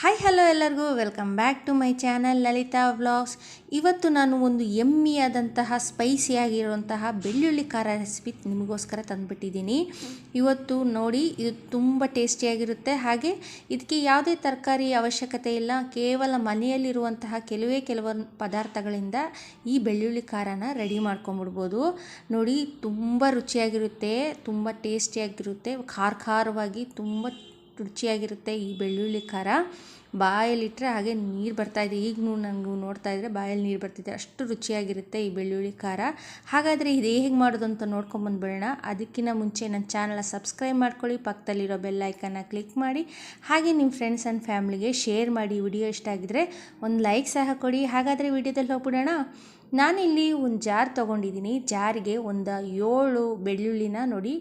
Hi hello ಎಲ್ಲರಿಗೂ. Welcome back to my channel Lalitha vlogs ಇವತ್ತು ನಾನು ಒಂದು ಎಮ್ಮಿಯಾದಂತಹ ಸ್ಪೈಸಿಯಾಗಿರುವಂತಹ ಬೆಳ್ಳುಳ್ಳಿ ಖಾರ ರೆಸಿಪಿ ನಿಮಗೋಸ್ಕರ ತಂದುಬಿಟ್ಟಿದ್ದೀನಿ. ಇವತ್ತು ನೋಡಿ, ಇದು ತುಂಬ ಟೇಸ್ಟಿಯಾಗಿರುತ್ತೆ ಹಾಗೆ ಇದಕ್ಕೆ ಯಾವುದೇ ತರಕಾರಿ ಅವಶ್ಯಕತೆ ಇಲ್ಲ. ಕೇವಲ ಮನೆಯಲ್ಲಿರುವಂತಹ ಕೆಲವೇ ಕೆಲವೊಂದು ಪದಾರ್ಥಗಳಿಂದ ಈ ಬೆಳ್ಳುಳ್ಳಿ ಖಾರನ ರೆಡಿ ಮಾಡ್ಕೊಂಬಿಡ್ಬೋದು ನೋಡಿ, ತುಂಬ ರುಚಿಯಾಗಿರುತ್ತೆ, ತುಂಬ ಟೇಸ್ಟಿಯಾಗಿರುತ್ತೆ ಖಾರ ಖಾರವಾಗಿ ತುಂಬ ರುಚಿಯಾಗಿರುತ್ತೆ ಈ ಬೆಳ್ಳುಳ್ಳಿ ಖಾರ. ಬಾಯಲ್ಲಿಟ್ಟರೆ ಹಾಗೆ ನೀರು ಬರ್ತಾಯಿದೆ ಈಗಲೂ ನನಗೂ ನೋಡ್ತಾ ಇದ್ದರೆ ಬಾಯಲ್ಲಿ ನೀರು ಬರ್ತಿದೆ. ಅಷ್ಟು ರುಚಿಯಾಗಿರುತ್ತೆ ಈ ಬೆಳ್ಳುಳ್ಳಿ ಖಾರ. ಹಾಗಾದರೆ ಇದು ಹೇಗೆ ಮಾಡೋದು ಅಂತ ನೋಡ್ಕೊಂಬಂದ್ಬಿಡೋಣ ಅದಕ್ಕಿಂತ ಮುಂಚೆ ನನ್ನ ಚಾನಲ್ನ ಸಬ್ಸ್ಕ್ರೈಬ್ ಮಾಡ್ಕೊಳ್ಳಿ. ಪಕ್ಕದಲ್ಲಿರೋ ಬೆಲ್ ಐಕನ್ನ ಕ್ಲಿಕ್ ಮಾಡಿ. ಹಾಗೆ ನಿಮ್ಮ ಫ್ರೆಂಡ್ಸ್ ಆ್ಯಂಡ್ ಫ್ಯಾಮ್ಲಿಗೆ ಶೇರ್ ಮಾಡಿ. ವಿಡಿಯೋ ಇಷ್ಟ ಆಗಿದ್ರೆ ಒಂದು ಲೈಕ್ ಸಹ ಕೊಡಿ. ಹಾಗಾದರೆ ವಿಡಿಯೋದಲ್ಲಿ ಹೋಗ್ಬಿಡೋಣ. ನಾನಿಲ್ಲಿ ಒಂದು ಜಾರ್ ತೊಗೊಂಡಿದ್ದೀನಿ ಜಾರಿಗೆ ಒಂದು ಏಳು ಬೆಳ್ಳುಳ್ಳಿನ ನೋಡಿ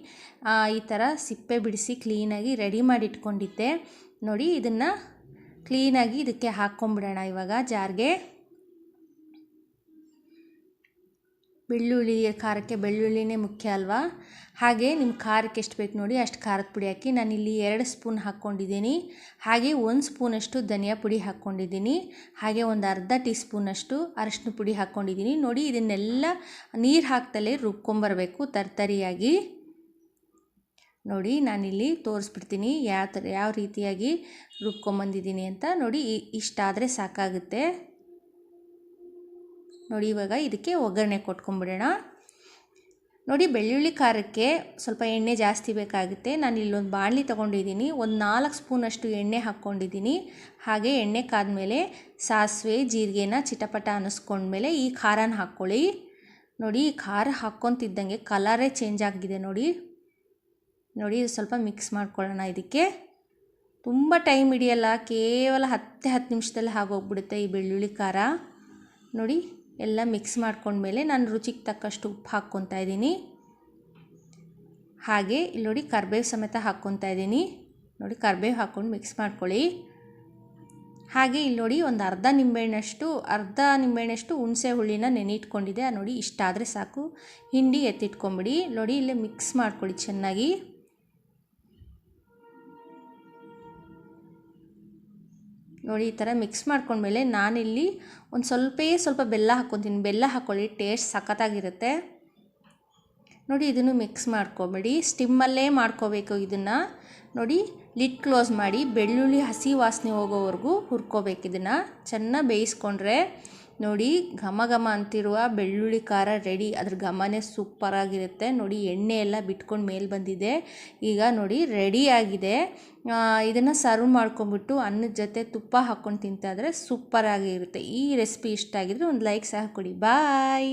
ಈ ಥರ ಸಿಪ್ಪೆ ಬಿಡಿಸಿ ಕ್ಲೀನಾಗಿ ರೆಡಿ ಮಾಡಿ ಇಟ್ಕೊಂಡಿದ್ದೆ. ನೋಡಿ, ಇದನ್ನು ಕ್ಲೀನಾಗಿ ಇದಕ್ಕೆ ಹಾಕ್ಕೊಂಬಿಡೋಣ ಇವಾಗ ಜಾರ್ಗೆ. ಬೆಳ್ಳುಳ್ಳಿ, ಖಾರಕ್ಕೆ ಬೆಳ್ಳುಳ್ಳಿನೇ ಮುಖ್ಯ ಅಲ್ವಾ? ಹಾಗೆ ನಿಮ್ಮ ಖಾರಕ್ಕೆ ಎಷ್ಟು ಬೇಕು ನೋಡಿ ಅಷ್ಟು ಖಾರದ ಪುಡಿ ಹಾಕಿ ನಾನಿಲ್ಲಿ ಎರಡು ಸ್ಪೂನ್ ಹಾಕ್ಕೊಂಡಿದ್ದೀನಿ. ಹಾಗೆ ಒಂದು ಸ್ಪೂನಷ್ಟು ಧನಿಯಾ ಪುಡಿ ಹಾಕ್ಕೊಂಡಿದ್ದೀನಿ. ಹಾಗೆ ಒಂದು ಅರ್ಧ ಟೀ ಸ್ಪೂನಷ್ಟು ಅರಶಿನ ಪುಡಿ ಹಾಕ್ಕೊಂಡಿದ್ದೀನಿ. ನೋಡಿ ಇದನ್ನೆಲ್ಲ ನೀರು ಹಾಕ್ತಲೇ ರುಬ್ಕೊಂಬರಬೇಕು ತರ್ತರಿಯಾಗಿ. ನೋಡಿ ನಾನಿಲ್ಲಿ ತೋರಿಸ್ಬಿಡ್ತೀನಿ ಯಾವ ಥರ, ಯಾವ ರೀತಿಯಾಗಿ ರುಬ್ಕೊಂಬಂದಿದ್ದೀನಿ ಅಂತ ನೋಡಿ ಇಷ್ಟಾದರೆ ಸಾಕಾಗುತ್ತೆ. ನೋಡಿ ಇವಾಗ ಇದಕ್ಕೆ ಒಗ್ಗರಣೆ ಕೊಟ್ಕೊಂಬಿಡೋಣ. ನೋಡಿ ಬೆಳ್ಳುಳ್ಳಿ ಖಾರಕ್ಕೆ ಸ್ವಲ್ಪ ಎಣ್ಣೆ ಜಾಸ್ತಿ ಬೇಕಾಗುತ್ತೆ. ನಾನು ಇಲ್ಲೊಂದು ಬಾಣಲಿ ತೊಗೊಂಡಿದ್ದೀನಿ, ಒಂದು ನಾಲ್ಕು ಸ್ಪೂನಷ್ಟು ಎಣ್ಣೆ ಹಾಕ್ಕೊಂಡಿದ್ದೀನಿ. ಹಾಗೆ ಎಣ್ಣೆ ಕಾದ್ಮೇಲೆ ಸಾಸಿವೆ, ಜೀರಿಗೆನ ಚಿಟಪಟ ಅನ್ನಿಸ್ಕೊಂಡ್ಮೇಲೆ ಈ ಖಾರನ ಹಾಕ್ಕೊಳ್ಳಿ. ನೋಡಿ ಈ ಖಾರ ಹಾಕ್ಕೊತಿದ್ದಂಗೆ ಕಲರೇ ಚೇಂಜ್ ಆಗಿದೆ ನೋಡಿ. ನೋಡಿ ಸ್ವಲ್ಪ ಮಿಕ್ಸ್ ಮಾಡ್ಕೊಳ್ಳೋಣ ಇದಕ್ಕೆ. ತುಂಬ ಟೈಮ್ ಹಿಡಿಯಲ್ಲ, ಕೇವಲ ಹತ್ತೇ ಹತ್ತು ನಿಮಿಷದಲ್ಲಿ ಆಗೋಗ್ಬಿಡುತ್ತೆ ಈ ಬೆಳ್ಳುಳ್ಳಿ ಖಾರ. ನೋಡಿ, ಎಲ್ಲ ಮಿಕ್ಸ್ ಮಾಡ್ಕೊಂಡ್ಮೇಲೆ ನಾನು ರುಚಿಗೆ ತಕ್ಕಷ್ಟು ಉಪ್ಪು ಹಾಕ್ಕೊತಾ ಇದ್ದೀನಿ. ಹಾಗೆ, ಇಲ್ಲಿ ನೋಡಿ ಕರ್ಬೇವು ಸಮೇತ ಹಾಕ್ಕೊತಾ ಇದ್ದೀನಿ. ನೋಡಿ, ಕರ್ಬೇವು ಹಾಕ್ಕೊಂಡು ಮಿಕ್ಸ್ ಮಾಡ್ಕೊಳ್ಳಿ. ಹಾಗೆ, ಇಲ್ಲಿ ನೋಡಿ ಒಂದು ಅರ್ಧ ನಿಂಬೆಹಣ್ಣಷ್ಟು ಅರ್ಧ ನಿಂಬೆಹಣ್ಣಷ್ಟು ಹುಣಸೆ ಹುಳಿನ ನೆನೆಯಿಟ್ಕೊಂಡಿದ್ದೆ. ನೋಡಿ, ಇಷ್ಟಾದರೆ ಸಾಕು. ಹಿಂಡಿ ಎತ್ತಿಟ್ಕೊಂಬಿಡಿ. ನೋಡಿ, ಇಲ್ಲೇ ಮಿಕ್ಸ್ ಮಾಡ್ಕೊಳ್ಳಿ ಚೆನ್ನಾಗಿ. ನೋಡಿ, ಈ ಥರ ಮಿಕ್ಸ್ ಮಾಡ್ಕೊಂಡ್ಮೇಲೆ ನಾನಿಲ್ಲಿ ಒಂದು ಸ್ವಲ್ಪೇ ಸ್ವಲ್ಪ ಬೆಲ್ಲ ಹಾಕ್ಕೊತೀನಿ. ಬೆಲ್ಲ ಹಾಕ್ಕೊಳ್ಳಿ ಟೇಸ್ಟ್ ಸಖತ್ತಾಗಿರುತ್ತೆ. ನೋಡಿ, ಇದನ್ನು ಮಿಕ್ಸ್ ಮಾಡ್ಕೊಬೇಡಿ. ಸ್ಟಿಮ್ಮಲ್ಲೇ ಮಾಡ್ಕೋಬೇಕು ಇದನ್ನು. ನೋಡಿ ಲಿಡ್ ಕ್ಲೋಸ್ ಮಾಡಿ, ಬೆಳ್ಳುಳ್ಳಿ ಹಸಿ ವಾಸನೆ ಹೋಗೋವರೆಗೂ ಹುರ್ಕೋಬೇಕು ಇದನ್ನು. ಚೆನ್ನಾಗಿ ಬೇಯಿಸ್ಕೊಂಡ್ರೆ ನೋಡಿ, ಘಮ ಘಮ ಅಂತಿರುವ ಬೆಳ್ಳುಳ್ಳಿ ಖಾರ ರೆಡಿ ಅದ್ರ ಘಮನೇ ಸೂಪರಾಗಿರುತ್ತೆ ನೋಡಿ, ಎಣ್ಣೆ ಎಲ್ಲ ಬಿಟ್ಕೊಂಡು ಮೇಲೆ ಬಂದಿದೆ. ಈಗ ನೋಡಿ ರೆಡಿಯಾಗಿದೆ ಇದನ್ನು ಸರ್ವ್ ಮಾಡ್ಕೊಂಬಿಟ್ಟು ಅನ್ನದ ಜೊತೆ ತುಪ್ಪ ಹಾಕ್ಕೊಂಡು ತಿಂತಾದರೆ ಸೂಪರಾಗಿರುತ್ತೆ ಈ ರೆಸಿಪಿ ಇಷ್ಟ ಆಗಿದ್ರೆ ಒಂದು ಲೈಕ್ ಸಹ ಕೊಡಿ. ಬಾಯ್